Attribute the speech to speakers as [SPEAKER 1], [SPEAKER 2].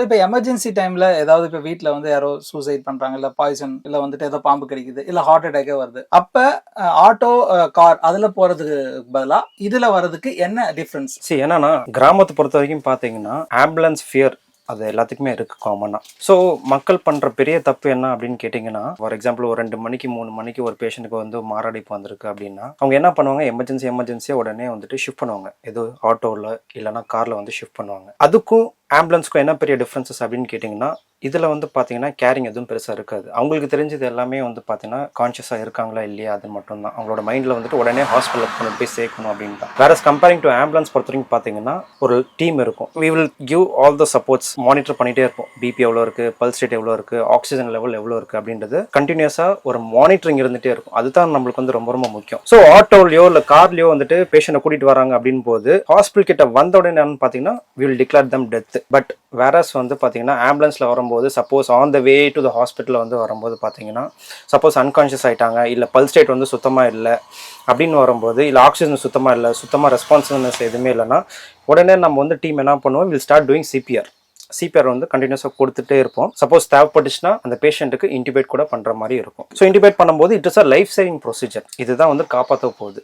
[SPEAKER 1] இப்போ எமர்ஜென்சி டைம்ல ஏதாவது இப்போ வீட்டில் வந்து யாரோ சூசைட் பண்றாங்க இல்ல பாய்சன் இல்ல வந்துட்டு ஏதோ பாம்பு கிடைக்குது இல்ல ஹார்ட் அட்டாக்கே வருது. அப்ப ஆட்டோ கார் அதுல போறதுக்கு பதிலா இதுல வர்றதுக்கு என்ன டிஃபரன்ஸ்
[SPEAKER 2] சரி என்னன்னா கிராமத்தை பொறுத்த வரைக்கும் பார்த்தீங்கன்னா ஆம்புலன்ஸ் ஃபியர் அது எல்லாத்துக்குமே இருக்கு காமனாக ஸோ மக்கள் பண்ணுற பெரிய தப்பு என்ன அப்படின்னு கேட்டிங்கன்னா ஃபார் எக்ஸாம்பிள் ஒரு ரெண்டு மணிக்கு மூணு மணிக்கு ஒரு பேஷண்ட்டுக்கு வந்து மாரடைப்பு வந்திருக்கு அப்படின்னா அவங்க என்ன பண்ணுவாங்க எமர்ஜென்சி எமர்ஜென்சியாக உடனே வந்துட்டு ஷிஃப்ட் பண்ணுவாங்க. ஏதோ ஆட்டோவில் இல்லைனா காரில் வந்து ஷிஃப்ட் பண்ணுவாங்க. அதுக்கும் ஆம்புலன்ஸ்க்கும் என்ன பெரிய டிஃப்ரென்சஸ் அப்படின்னு கேட்டிங்கன்னா இதில் வந்து பார்த்தீங்கன்னா கேரிங் எதுவும் பெருசாக இருக்காது. அவங்களுக்கு தெரிஞ்சது எல்லாமே வந்து பார்த்தீங்கன்னா கான்ஷியஸாக இருக்காங்களா இல்லையா அது மட்டும்தான். அவங்களோட மைண்டில் வந்துட்டு உடனே ஹாஸ்பிட்டலுக்கு கொண்டு போய் சேர்க்கணும் அப்படின்னு தான் வேற கம்பேரிங் டு ஆம்புலன்ஸ் பொறுத்த வரைக்கும் பார்த்தீங்கன்னா ஒரு டீம் இருக்கும். We will give all the supports monitor பண்ணிகிட்டே இருப்போம். பிபி எவ்வளோ இருக்குது பல்ஸ் ரேட் எவ்வளோ இருக்குது ஆக்சிஜன் லெவல் எவ்வளோ இருக்குது அப்படின்றது கண்டினியூஸாக ஒரு மானிட்டரிங் இருந்துகிட்டே இருக்கும். அதுதான் நம்மளுக்கு வந்து ரொம்ப ரொம்ப முக்கியம். ஸோ ஆட்டோலையோ இல்லை கார்லையோ வந்துட்டு பேஷண்ட்டை கூட்டிகிட்டு வராங்க அப்படின்னு போது ஹாஸ்பிட்டல் கிட்ட வந்த உடனே என்னன்னு பார்த்தீங்கன்னா will declare them death but whereas வந்து பார்த்தீங்கன்னா ஆம்புலன்ஸில் வரும்போது suppose on the way to the ஹாஸ்பிட்டலில் வந்து வரும்போது பார்த்தீங்கன்னா சப்போஸ் அன்கான்ஷியஸ் ஆகிட்டாங்க இல்லை பல்ஸ் ரேட் வந்து சுத்தமாக இல்லை அப்படின்னு வரும்போது இல்லை ஆக்சிஜன் சுத்தமாக இல்லை சுத்தமாக ரெஸ்பான்சிவ்னஸ் எதுவுமே இல்லைன்னா உடனே நம்ம வந்து டீம் என்ன பண்ணுவோம்? We'll start doing CPR CPR வந்து கண்டினியூஸாக கொடுத்துட்டே இருப்போம். சப்போஸ் தேவைப்பட்டுச்சுன்னா அந்த பேஷண்ட்டுக்கு இன்டிபேட் கூட பண்ணுற மாதிரி இருக்கும். ஸோ இன்டிபேட் பண்ணும்போது it is a life saving procedure இதுதான் வந்து காப்பாற்ற போகுது.